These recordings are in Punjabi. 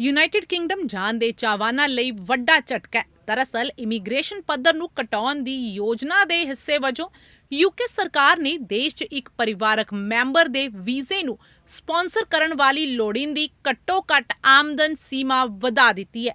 ਯੂਨਾਈਟਿਡ ਕਿੰਗਡਮ ਜਾਣ ਦੇ ਚਾਹਵਾਨਾਂ ਲਈ ਵੱਡਾ ਝਟਕਾ ਹੈ। ਦਰਅਸਲ ਇਮੀਗ੍ਰੇਸ਼ਨ ਪੱਧਰ ਨੂੰ ਘਟਾਉਣ ਦੀ ਯੋਜਨਾ ਦੇ ਹਿੱਸੇ ਵਜੋਂ ਯੂਕੇ ਸਰਕਾਰ ਨੇ ਦੇਸ਼ 'ਚ ਇੱਕ ਪਰਿਵਾਰਕ ਮੈਂਬਰ ਦੇ ਵੀਜ਼ੇ ਨੂੰ ਸਪਾਂਸਰ ਕਰਨ ਵਾਲੀ ਲੋੜੀਂਦੀ ਘੱਟੋ-ਘੱਟ ਆਮਦਨ ਸੀਮਾ ਵਧਾ ਦਿੱਤੀ ਹੈ।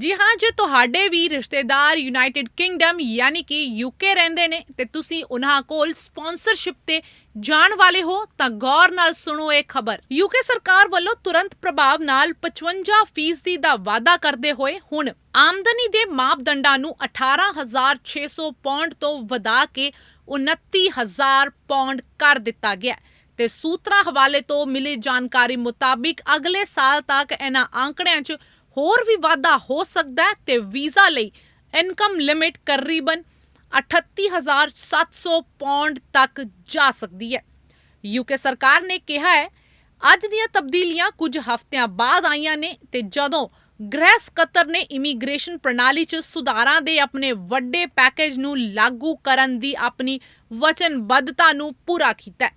ਜੀ ਹਾਂ, ਜੇ ਤੁਹਾਡੇ ਵੀ ਰਿਸ਼ਤੇਦਾਰ ਯੂਨਾਈਟਿਡ ਕਿੰਗਡਮ ਯਾਨੀ ਕਿ ਯੂਕੇ ਰਹਿੰਦੇ ਨੇ ਤੇ ਤੁਸੀਂ ਉਹਨਾਂ ਕੋਲ ਸਪਾਂਸਰਸ਼ਿਪ ਤੇ ਜਾਣ ਵਾਲੇ ਹੋ, ਤਾਂ ਗੌਰ ਨਾਲ ਸੁਣੋ ਇਹ ਖਬਰ। ਯੂਕੇ ਸਰਕਾਰ ਵੱਲੋਂ ਤੁਰੰਤ ਪ੍ਰਭਾਵ ਨਾਲ 55% ਦਾ ਵਾਅਦਾ ਕਰਦੇ ਹੋਏ ਹੁਣ ਆਮਦਨੀ ਦੇ ਮਾਪਦੰਡਾਂ ਨੂੰ 18600 ਪੌਂਡ ਤੋਂ ਵਧਾ ਕੇ 29000 ਪੌਂਡ ਕਰ ਦਿੱਤਾ ਗਿਆ ਤੇ ਸੂਤਰਾਂ ਹਵਾਲੇ ਤੋਂ ਮਿਲੀ ਜਾਣਕਾਰੀ ਮੁਤਾਬਿਕ ਅਗਲੇ ਸਾਲ ਤੱਕ ਇਹਨਾਂ ਆંકੜਿਆਂ 'ਚ ਹੋਰ ਵੀ ਵਾਧਾ ਹੋ ਸਕਦਾ ਹੈ ਤੇ ਵੀਜ਼ਾ ਲਈ ਇਨਕਮ ਲਿਮਿਟ ਕਰੀਬਨ 38700 ਪੌਂਡ ਤੱਕ ਜਾ ਸਕਦੀ ਹੈ। ਯੂਕੇ ਸਰਕਾਰ ਨੇ ਕਿਹਾ ਹੈ, ਅੱਜ ਦੀਆਂ ਤਬਦੀਲੀਆਂ ਕੁਝ ਹਫ਼ਤਿਆਂ ਬਾਅਦ ਆਈਆਂ ਨੇ ਤੇ ਜਦੋਂ ਗ੍ਰਹਿ ਸਕੱਤਰ ਨੇ ਇਮੀਗ੍ਰੇਸ਼ਨ ਪ੍ਰਣਾਲੀ 'ਚ ਸੁਧਾਰਾਂ ਦੇ ਆਪਣੇ ਵੱਡੇ ਪੈਕੇਜ ਨੂੰ ਲਾਗੂ ਕਰਨ ਦੀ ਆਪਣੀ ਵਚਨਬੱਧਤਾ ਨੂੰ ਪੂਰਾ ਕੀਤਾ ਹੈ।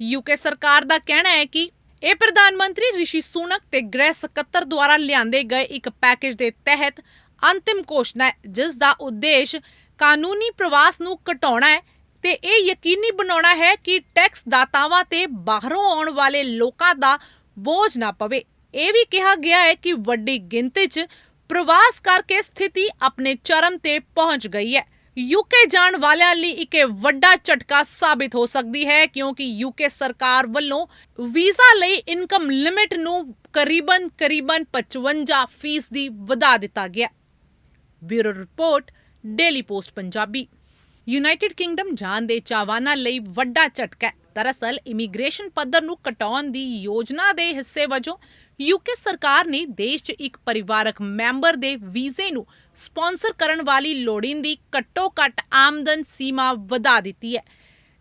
ਯੂਕੇ ਸਰਕਾਰ ਦਾ ਕਹਿਣਾ ਹੈ ਕਿ ਇਹ ਪ੍ਰਧਾਨ ਮੰਤਰੀ ਰਿਸ਼ੀ ਸੂਨਕ ਤੇ ਗ੍ਰਹਿ ਸਕੱਤਰ ਦੁਆਰਾ ਲਿਆਂਦੇ ਗਏ ਇੱਕ ਪੈਕੇਜ ਦੇ ਤਹਿਤ ਅੰਤਿਮ ਘੋਸ਼ਣਾ ਹੈ, ਜਿਸ ਦਾ ਉਦੇਸ਼ ਕਾਨੂੰਨੀ ਪ੍ਰਵਾਸ ਨੂੰ ਘਟਾਉਣਾ ਹੈ ਤੇ ਇਹ ਯਕੀਨੀ ਬਣਾਉਣਾ ਹੈ ਕਿ ਟੈਕਸ ਦਾਤਾਵਾਂ ਤੇ ਬਾਹਰੋਂ ਆਉਣ ਵਾਲੇ ਲੋਕਾਂ ਦਾ ਬੋਝ ਨਾ ਪਵੇ। ਇਹ ਵੀ ਕਿਹਾ ਗਿਆ ਹੈ ਕਿ ਵੱਡੀ ਗਿਣਤੀ 'ਚ ਪ੍ਰਵਾਸ ਕਰਕੇ ਸਥਿਤੀ ਆਪਣੇ ਚਰਮ ਤੇ ਪਹੁੰਚ ਗਈ ਹੈ। ਯੂਕੇ ਜਾਣ ਵਾਲਿਆਂ ਲਈ ਇੱਕ ਵੱਡਾ ਝਟਕਾ ਸਾਬਿਤ ਹੋ ਸਕਦੀ ਹੈ, ਕਿਉਂਕਿ ਯੂਕੇ ਸਰਕਾਰ ਵੱਲੋਂ ਵੀਜ਼ਾ ਲਈ ਇਨਕਮ ਲਿਮਿਟ ਨੂੰ ਕਰੀਬਨ ਕਰੀਬਨ 55% ਦੀ ਵਧਾ ਦਿੱਤਾ ਗਿਆ। Bureau report, daily post, Punjabi. United Kingdom ਜਾਣ ਦੇ ਚਾਹਵਾਨਾਂ ਲਈ ਵੱਡਾ ਝਟਕਾ ਹੈ। ਦਰਅਸਲ, ਇਮੀਗ੍ਰੇਸ਼ਨ ਪੱਧਰ ਨੂੰ ਘਟਾਉਣ ਦੀ ਯੋਜਨਾ ਦੇ ਹਿੱਸੇ ਵਜੋਂ ਯੂਕੇ ਸਰਕਾਰ ਨੇ ਦੇਸ਼ 'ਚ ਇੱਕ ਪਰਿਵਾਰਕ ਮੈਂਬਰ ਦੇ ਵੀਜ਼ੇ ਨੂੰ ਸਪਾਂਸਰ ਕਰਨ ਵਾਲੀ ਲੋੜੀਂਦੀ ਘੱਟੋ-ਘੱਟ ਆਮਦਨ ਸੀਮਾ ਵਧਾ ਦਿੱਤੀ ਹੈ।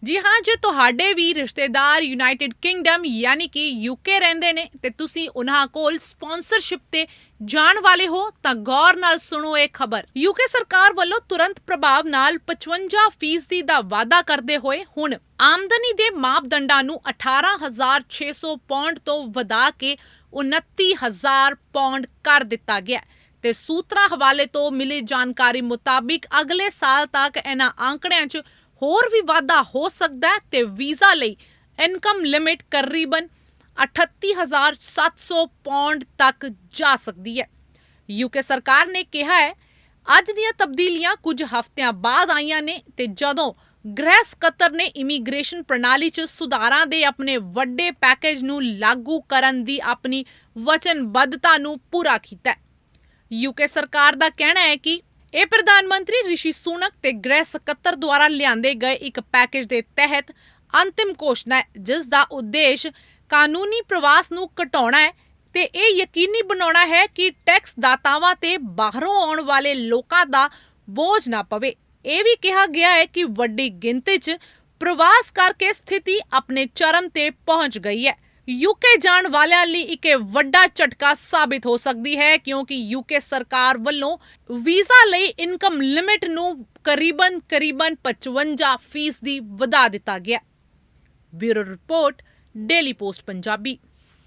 ਜੀ ਹਾਂ, ਜੇ ਤੁਹਾਡੇ ਵੀ ਰਿਸ਼ਤੇਦਾਰ ਯੂਨਾਈਟਿਡ ਕਿੰਗਡਮ ਯਾਨੀ ਕਿ ਯੂਕੇ ਰਹਿੰਦੇ ਨੇ ਤੇ ਤੁਸੀਂ ਉਹਨਾਂ ਕੋਲ ਸਪਾਂਸਰਸ਼ਿਪ ਤੇ ਜਾਣ ਵਾਲੇ ਹੋ, ਤਾਂ ਗੌਰ ਨਾਲ ਸੁਣੋ ਇਹ ਖਬਰ। ਯੂਕੇ ਸਰਕਾਰ ਵੱਲੋਂ ਤੁਰੰਤ ਪ੍ਰਭਾਵ ਨਾਲ 55% ਦਾ ਵਾਅਦਾ ਕਰਦੇ ਹੋਏ ਹੁਣ ਆਮਦਨੀ ਦੇ ਮਾਪਦੰਡਾਂ ਨੂੰ 18600 ਪੌਂਡ ਤੋਂ ਵਧਾ ਕੇ 29000 ਪਾਉਂਡ ਕਰ ਦਿੱਤਾ ਗਿਆ ਤੇ ਸੂਤਰਾਂ ਹਵਾਲੇ ਤੋਂ ਮਿਲੀ ਜਾਣਕਾਰੀ ਮੁਤਾਬਿਕ ਅਗਲੇ ਸਾਲ ਤੱਕ ਇਹਨਾਂ ਆંકੜਿਆਂ 'ਚ ਹੋਰ ਵੀ ਵਾਧਾ ਹੋ ਸਕਦਾ ਹੈ ਤੇ ਵੀਜ਼ਾ ਲਈ ਇਨਕਮ ਲਿਮਿਟ ਕਰੀਬਨ 38700 ਪੌਂਡ ਤੱਕ ਜਾ ਸਕਦੀ ਹੈ। ਯੂਕੇ ਸਰਕਾਰ ਨੇ ਕਿਹਾ ਹੈ, ਅੱਜ ਦੀਆਂ ਤਬਦੀਲੀਆਂ ਕੁਝ ਹਫ਼ਤਿਆਂ ਬਾਅਦ ਆਈਆਂ ਨੇ ਤੇ ਜਦੋਂ ਗ੍ਰਹਿ ਸਕੱਤਰ ਨੇ ਇਮੀਗ੍ਰੇਸ਼ਨ ਪ੍ਰਣਾਲੀ 'ਚ ਸੁਧਾਰਾਂ ਦੇ ਆਪਣੇ ਵੱਡੇ ਪੈਕੇਜ ਨੂੰ ਲਾਗੂ ਕਰਨ ਦੀ ਆਪਣੀ ਵਚਨਬੱਧਤਾ ਨੂੰ ਪੂਰਾ ਕੀਤਾ ਹੈ। ਯੂਕੇ ਸਰਕਾਰ ਦਾ ਕਹਿਣਾ ਹੈ ਕਿ ਇਹ ਪ੍ਰਧਾਨ ਮੰਤਰੀ ਰਿਸ਼ੀ ਸੂਨਕ ਤੇ ਗ੍ਰਹਿ ਸਕੱਤਰ ਦੁਆਰਾ ਲਿਆਂਦੇ ਗਏ ਇੱਕ ਪੈਕੇਜ ਦੇ ਤਹਿਤ ਅੰਤਿਮ ਘੋਸ਼ਣਾ ਹੈ, ਜਿਸ ਦਾ ਉਦੇਸ਼ ਕਾਨੂੰਨੀ ਪ੍ਰਵਾਸ ਨੂੰ ਘਟਾਉਣਾ ਹੈ ਤੇ ਇਹ ਯਕੀਨੀ ਬਣਾਉਣਾ ਹੈ ਕਿ ਟੈਕਸ ਦਾਤਾਵਾਂ ਤੇ ਬਾਹਰੋਂ ਆਉਣ ਵਾਲੇ ਲੋਕਾਂ ਦਾ ਬੋਝ ਨਾ ਪਵੇ। ਇਹ ਵੀ ਕਿਹਾ ਗਿਆ ਹੈ ਕਿ ਵੱਡੀ ਗਿਣਤੀ 'ਚ ਪ੍ਰਵਾਸ ਕਰਕੇ ਸਥਿਤੀ ਆਪਣੇ ਚਰਮ ਤੇ ਪਹੁੰਚ ਗਈ ਹੈ। ਯੂਕੇ ਜਾਣ ਵਾਲਿਆਂ ਲਈ ਇੱਕ ਇਹ ਵੱਡਾ ਝਟਕਾ ਸਾਬਿਤ ਹੋ ਸਕਦੀ ਹੈ, ਕਿਉਂਕਿ ਯੂਕੇ ਸਰਕਾਰ ਵੱਲੋਂ ਵੀਜ਼ਾ ਲਈ ਇਨਕਮ ਲਿਮਿਟ ਨੂੰ ਕਰੀਬਨ ਕਰੀਬਨ 55% ਦੀ ਵਧਾ ਦਿੱਤਾ ਗਿਆ। Bureau report, daily post, Punjabi.